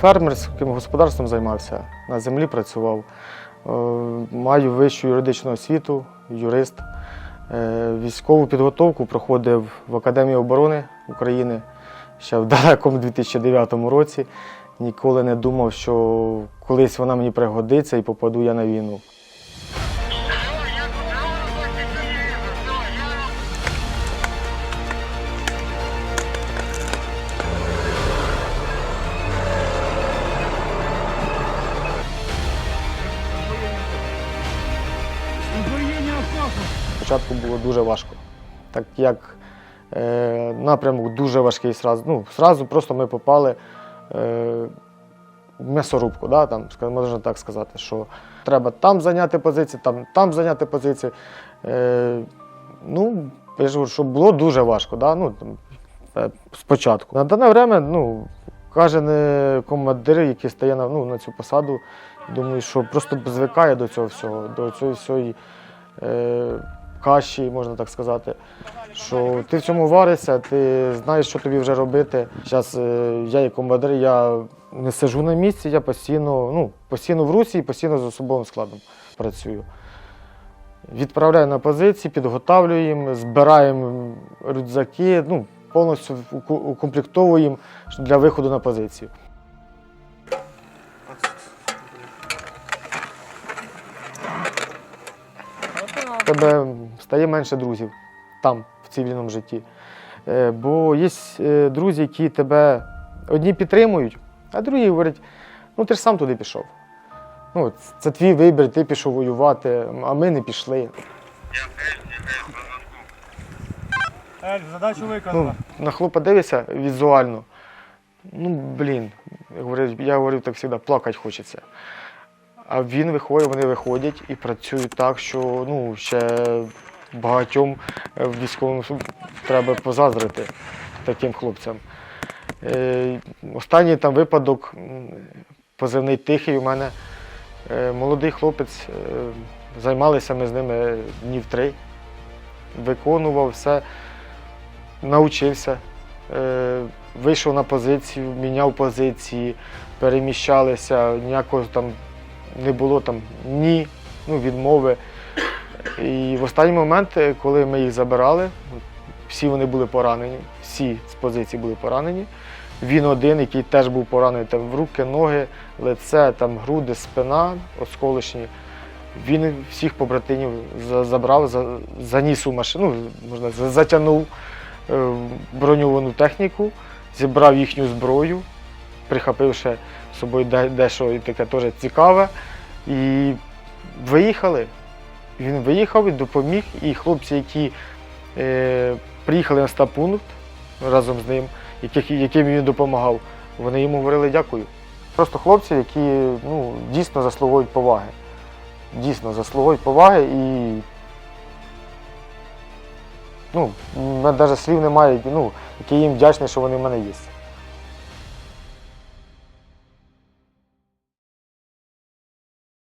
Фермерським господарством займався, на землі працював. Е, Маю вищу юридичну освіту, юрист. Е, Військову підготовку проходив в Академії оборони України ще в далекому 2009 році. Ніколи не думав, що колись вона мені пригодиться і попаду я на війну. Спочатку було дуже важко, так як е, напрямок дуже важкий сразу. Ну, сразу просто ми попали е, в м'ясорубку, да, там, можна так сказати, що треба там зайняти позиції, там, там зайняти позиції. Е, ну, я ж говорю, що було дуже важко, да, ну, там, е, спочатку. На дане время, ну, кожен командир, який стає на, ну, на цю посаду, думаю, що просто звикає до цього всього, до цієї всієї е, каші, можна так сказати. Що ти в цьому варишся, ти знаєш, що тобі вже робити. Зараз е, я як командир, я не сижу на місці, я постійно, ну, постійно в русі і постійно з особовим складом працюю. Відправляю на позиції, підготавлюємо, збираємо рюкзаки, ну, повністю укомплектовуємо для виходу на позицію. Тебе стає менше друзів там, в цивільному житті. Е, Бо є е, друзі, які тебе одні підтримують, а другі говорять, ну ти ж сам туди пішов. Ну, це твій вибір, ти пішов воювати, а ми не пішли. Ель, задачу виконано. Ну, на хлопа дивишся візуально. Ну, блін, я говорив, я говорив так завжди, плакати хочеться. А він виходить, вони виходять і працюють так, що ну, ще багатьом е, в військовому су- треба позаздрити таким хлопцям. Е, останній там випадок, позивний тихий у мене. Е, молодий хлопець, е, займалися ми з ними днів три, виконував все навчився, е, вийшов на позицію, міняв позиції, переміщалися, ніякого там не було там ні, ну, відмови. І в останній момент, е, коли ми їх забирали, всі вони були поранені, всі з позиції були поранені. Він один, який теж був поранений там, в руки, ноги, лице, там, груди, спина осколочні. Він всіх побратимів забрав, заніс у машину, можна сказати, затягнув е, броньовану техніку, зібрав їхню зброю, прихопивши собою дещо і таке теж цікаве. І виїхали. Він виїхав і допоміг. І хлопці, які е, приїхали на стаб-пункт разом з ним, яких, яким він допомагав, вони йому говорили дякую. Просто хлопці, які ну, дійсно заслуговують поваги. Дійсно заслуговують поваги і ну, навіть слів немає, ну, які їм вдячний, що вони в мене є.